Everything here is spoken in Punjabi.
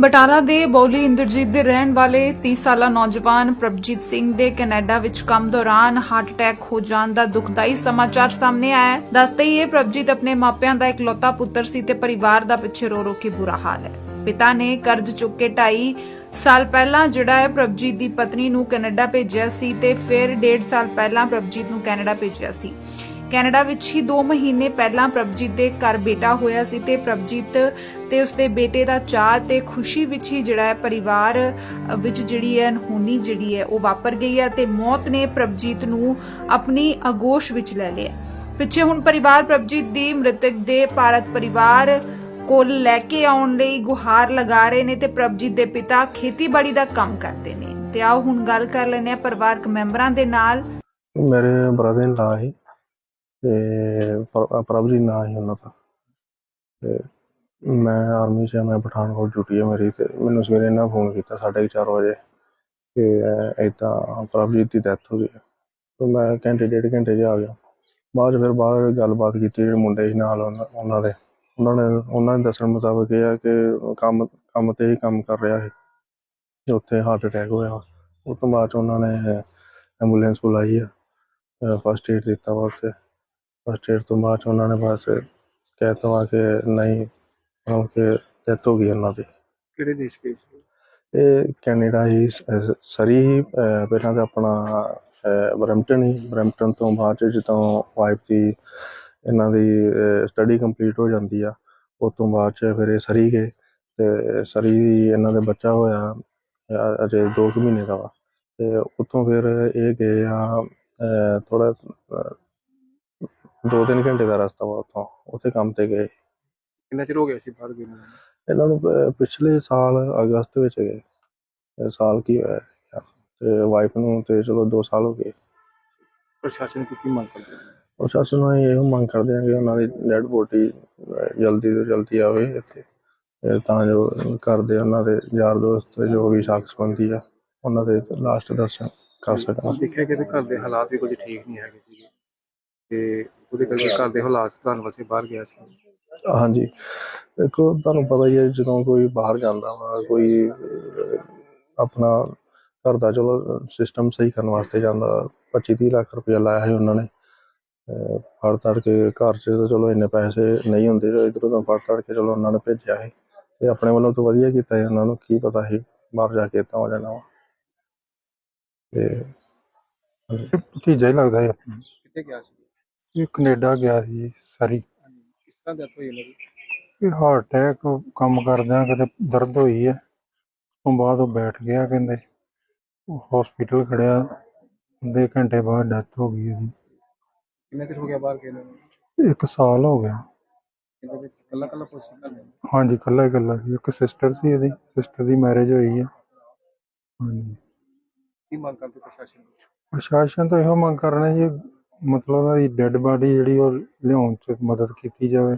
ਬਟਾਲਾ ਦੇ ਬੌਲੀ ਇੰਦਰਜੀਤ ਦੇ ਰਹਿਣ ਵਾਲੇ 30 ਸਾਲਾ ਨੌਜਵਾਨ ਪ੍ਰਭਜੀਤ ਸਿੰਘ ਦੇ ਕੈਨੇਡਾ ਵਿੱਚ ਕੰਮ ਦੌਰਾਨ ਹਾਰਟ ਅਟੈਕ ਹੋ ਜਾਣ ਦਾ ਦੁਖਦਾਈ ਸਮਾਚਾਰ ਸਾਹਮਣੇ ਆਇਆ ਹੈ। ਦੱਸਦੇ ਹੀ ਇਹ ਪ੍ਰਭਜੀਤ ਆਪਣੇ ਮਾਪਿਆਂ ਦਾ ਇਕਲੌਤਾ ਪੁੱਤਰ ਸੀ ਤੇ ਪਰਿਵਾਰ ਦਾ ਪਿੱਛੇ ਰੋ ਰੋ ਕੇ ਬੁਰਾ ਹਾਲ ਹੈ। ਪਿਤਾ ਨੇ ਕਰਜ਼ ਚੁੱਕ ਕੇ ਢਾਈ ਸਾਲ ਪਹਿਲਾਂ ਜਿਹੜਾ ਹੈ ਪ੍ਰਭਜੀਤ ਦੀ ਪਤਨੀ ਨੂੰ ਕੈਨੇਡਾ ਭੇਜਿਆ ਸੀ ਤੇ ਫਿਰ 1.5 ਸਾਲ ਪਹਿਲਾਂ ਪ੍ਰਭਜੀਤ ਨੂੰ ਕੈਨੇਡਾ ਭੇਜਿਆ ਸੀ। ਕੈਨੇਡਾ ਵਿੱਚ ਹੀ 2 ਮਹੀਨੇ ਪਹਿਲਾਂ ਪ੍ਰਭਜੀਤ ਦੇ ਘਰ ਬੇਟਾ ਹੋਇਆ ਸੀ ਤੇ ਪ੍ਰਭਜੀਤ ਤੇ ਉਸਦੇ ਬੇਟੇ ਦਾ ਚਾਅ ਤੇ ਖੁਸ਼ੀ ਵਿੱਚ ਹੀ ਜਿਹੜਾ ਹੈ ਪਰਿਵਾਰ ਵਿੱਚ ਜਿਹੜੀ ਹੈ ਅਨਹੋਣੀ ਜਿਹੜੀ ਹੈ ਉਹ ਵਾਪਰ ਗਈ ਹੈ ਤੇ ਮੌਤ ਨੇ ਪ੍ਰਭਜੀਤ ਨੂੰ ਆਪਣੀ ਅਗੋਸ਼ ਵਿੱਚ ਲੈ ਲਿਆ। ਪਿੱਛੇ ਹੁਣ ਪਰਿਵਾਰ ਪ੍ਰਭਜੀਤ ਦੀ ਮ੍ਰਿਤਕ ਦੇ ਭਾਰਤ ਪਰਿਵਾਰ ਕੋਲ ਲੈ ਕੇ ਆਉਣ ਲਈ ਗੁਹਾਰ ਲਗਾ ਰਹੇ ਨੇ ਤੇ ਪ੍ਰਭਜੀਤ ਦੇ ਪਿਤਾ ਖੇਤੀਬਾੜੀ ਦਾ ਕੰਮ ਕਰਦੇ ਨੇ। ਤੇ ਆਓ ਹੁਣ ਗੱਲ ਕਰ ਲੈਂਦੇ ਆ ਪਰਿਵਾਰਕ ਮੈਂਬਰਾਂ ਦੇ ਨਾਲ। ਮੇਰੇ ਬ੍ਰਦਰ ਇਨ ਲਾ ਸੀ। ਤੇ ਪ੍ਰ- ਪ੍ਰਭ ਜੀ ਨਾਂ ਸੀ ਉਹਨਾਂ ਦਾ ਤੇ ਮੈਂ ਆਰਮੀ 'ਚ ਆ, ਮੈਂ ਪਠਾਨਕੋਟ ਡਿਊਟੀ ਹੈ ਮੇਰੀ ਤੇ ਮੈਨੂੰ ਸਵੇਰੇ ਇਹਨਾਂ ਫੋਨ ਕੀਤਾ 4:30 ਵਜੇ ਕਿ ਇਦਾਂ ਪ੍ਰਭਜੀਤ ਦੀ ਡੈਥ ਹੋ ਗਈ। ਹੈ। ਤੇ ਮੈਂ ਘੰਟੇ ਡੇਢ ਘੰਟੇ 'ਚ ਆ ਗਿਆ। ਬਾਅਦ 'ਚ ਫਿਰ ਬਾਹਰ ਗੱਲਬਾਤ ਕੀਤੀ ਜਿਹੜੇ ਮੁੰਡੇ ਸੀ ਨਾਲ ਉਹਨਾਂ ਉਹਨਾਂ ਦੇ। ਉਹਨਾਂ ਨੇ ਉਹਨਾਂ ਦੇ ਦੱਸਣ ਮੁਤਾਬਕ ਇਹ ਆ ਕਿ ਕੰਮ ਕੰਮ ਤੇ ਹੀ ਕੰਮ ਕਰ ਰਿਹਾ ਸੀ। ਤੇ ਉੱਥੇ ਹਾਰਟ ਅਟੈਕ ਹੋਇਆ। ਉਸ ਤੋਂ ਬਾਅਦ 'ਚ ਉਹਨਾਂ ਨੇ ਐਂਬੂਲੈਂਸ ਬੁਲਾਈ ਆ ਫਸਟ ਏਡ ਦਿੱਤਾ ਵਾ ਉੱਥੇ। ਫਸਟ ਏਡ ਤੋਂ ਬਾਅਦ 'ਚ ਉਹਨਾਂ ਨੇ ਬਸ ਕਹਿ ਤਾ ਵਾ ਕਿ ਨਹੀਂ ਮਤਲਬ ਕਿ ਡੈਥ ਹੋ ਗਈ ਉਹਨਾਂ ਦੀ। ਕਿਹੜੇ ਦੇਸ਼ ਗਏ ਸੀ? ਇਹ ਕੈਨੇਡਾ ਹੀ ਸ- ਸਰੀ ਹੀ ਅਹ, ਪਹਿਲਾਂ ਤਾਂ ਆਪਣਾ ਅਹ, ਬਰੈਂਪਟਨ ਹੀ। ਬਰੈਂਪਟਨ ਤੋਂ ਬਾਅਦ 'ਚ ਜਦੋਂ ਵਾਈਫ ਦੀ ਇਹਨਾਂ ਦੀ ਸਟੱਡੀ ਕੰਪਲੀਟ ਹੋ ਜਾਂਦੀ ਆ ਉਸ ਤੋਂ ਬਾਅਦ 'ਚ ਫਿਰ ਇਹ ਸਰੀ ਗਏ ਤੇ ਸਰੀ ਇਹਨਾਂ ਦੇ ਬੱਚਾ ਹੋਇਆ ਅ- ਅਜੇ 2 ਮਹੀਨੇ ਦਾ ਵਾ। ਤੇ ਉੱਥੋਂ ਫਿਰ ਇਹ ਗਏ ਆ ਥੋੜਾ ਦੋ ਤਿੰਨ ਘੰਟੇ ਦਾ ਰਸਤਾ ਵਾ ਉੱਥੋਂ ਉੱਥੇ ਕੰਮ ਤੇ ਗਏ। ਕਿੰਨਾ ਚਿਰ ਹੋ ਗਿਆ ਸੀ ਬਾਹਰ ਗਏ ਨੂੰ? ਇਹਨਾਂ ਨੂੰ ਪ- ਪਿਛਲੇ ਸਾਲ ਅਗਸਤ ਵਿੱਚ ਗਏ। ਇਹ ਸਾਲ ਕੀ ਹੋਇਆ ਹੈ। ਤੇ ਵਾਈਫ ਨੂੰ ਤੇ ਚਲੋ 2 ਸਾਲ ਹੋ ਗਏ। ਪ੍ਰਸ਼ਾਸਨ ਕੋਲ ਕੀ ਮੰਗ ਕਰਦੇ ਹੋ? ਪ੍ਰਸ਼ਾਸਨ ਨੂੰ ਅਸੀਂ ਇਹੋ ਮੰਗ ਕਰਦੇ ਹਾਂ ਕਿ ਉਹਨਾਂ ਦੀ ਡੈਡ ਬੋਡੀ ਜਲਦੀ ਤੋਂ ਜਲਦੀ ਆਵੇ ਇੱਥੇ। ਤੇ ਤਾਂ ਜੋ ਕਰਦੇ ਉਹਨਾਂ ਦੇ ਯਾਰ ਦੋਸਤ ਜੋ ਵੀ ਸਾਕ ਸੰਬੰਧੀ ਆ ਉਹਨਾਂ ਦੇ ਲਾਸਟ ਦਰਸ਼ਨ ਕਰ ਸਕਣ। ਦੇਖਿਆ ਕਿ ਇਹਦੇ ਘਰ ਦੇ ਹਾਲਾਤ ਵੀ ਕੁਝ ਠੀਕ ਨਹੀਂ ਹੈਗੇ ਸੀਗੇ? ਤੇ ਉਹਦੇ ਕਰਕੇ ਘਰ ਦੇ ਹਾਲਾਤ ਸੁਧਾਰਨ ਵਾਸਤੇ ਬਾਹਰ ਗਿਆ ਸੀ। ਹਾਂਜੀ। ਦੇਖੋ ਤੁਹਾਨੂੰ ਪਤਾ ਹੀ ਹੈ ਜਦੋਂ ਕੋਈ ਬਾਹਰ ਜਾਂਦਾ ਵਾ ਕੋਈ ਅਹ, ਆਪਣਾ ਘਰ ਦਾ ਚਲੋ ਸਿਸਟਮ ਸਹੀ ਕਰਨ ਵਾਸਤੇ ਜਾਂਦਾ 25 30 ਲੱਖ ਰੁਪਇਆ ਲਾਇਆ ਸੀ ਉਹਨਾਂ ਨੇ। ਅਹ, ਫੜ ਤੜ ਕੇ ਘਰ 'ਚ ਤਾਂ ਚਲੋ ਇੰਨੇ ਪੈਸੇ ਨਹੀਂ ਹੁੰਦੇ ਤੇ ਇਧਰੋਂ ਤਾਂ ਫੜ ਤੜ ਕੇ ਚਲੋ ਉਹਨਾਂ ਨੇ ਭੇਜਿਆ ਸੀ। ਤੇ ਆਪਣੇ ਵੱਲੋਂ ਤਾਂ ਵਧੀਆ ਕੀਤਾ ਸੀ ਉਹਨਾਂ ਨੂੰ ਕੀ ਪਤਾ ਸੀ ਬਾਹਰ ਜਾ ਕੇ ਤਾਂ ਹੋ ਜਾਣਾ ਵਾ। ਤੇ ਭਤੀਜਾ ਹੀ ਲੱਗਦਾ ਹੈ ਕਿੱਥੇ ਗਿਆ ਸੀ? ਇਹ ਕੈਨੇਡਾ ਗਿਆ ਸੀ ਸਰੀ। ਕਿਸ ਤਰ੍ਹਾਂ ਡੈਥ ਹੋਈ ਦੀ? ਇਹ ਹਾਰਟ ਅਟੈਕ ਕੰਮ ਕਰਦਿਆਂ ਕਿਤੇ ਦਰਦ ਹੋਈ ਹੈ ਤੋਂ ਬਾਅਦ ਉਹ ਬੈਠ ਗਿਆ ਕਹਿੰਦੇ। ਹਸਪੀਟਲ ਖੜਿਆ। ਅੱਧੇ ਘੰਟੇ ਬਾਅਦ ਡੈਥ ਹੋ ਗਈ ਉਹਦੀ। ਕਿੰਨਾ ਚਿਰ ਹੋ ਗਿਆ ਬਾਹਰ ਗਏ ਨੂੰ? ਇੱਕ ਸਾਲ ਹੋ ਗਿਆ। ਇਹਦੇ ਵਿੱਚ ਕੱਲਾ ਕੱਲਾ ਪੁੱਛ ਕਰਦੇ ਹਾਂਜੀ ਇਕੱਲਾ ਇਕੱਲਾ ਸੀ। ਇੱਕ ਸਿਸਟਰ ਸੀ ਇਹਦੀ। ਸਿਸਟਰ ਦੀ ਮੈਰਿਜ ਹੋਈ ਹੈ ਹਾਂਜੀ। ਕੀ ਮੰਗ ਕਰਦੇ ਪ੍ਰਸ਼ਾਸਨ? ਪ੍ਰਸ਼ਾਸਨ ਤੋਂ ਇਹੋ ਮੰਗ ਕਰ ਰਹੇ ਜੀ ਮਤਲਬ ਉਹਦੀ ਡੈੱਡ ਬਾਡੀ ਜਿਹੜੀ ਉਹ ਲਿਆਉਣ ਚ ਮਦਦ ਕੀਤੀ ਜਾਵੇ।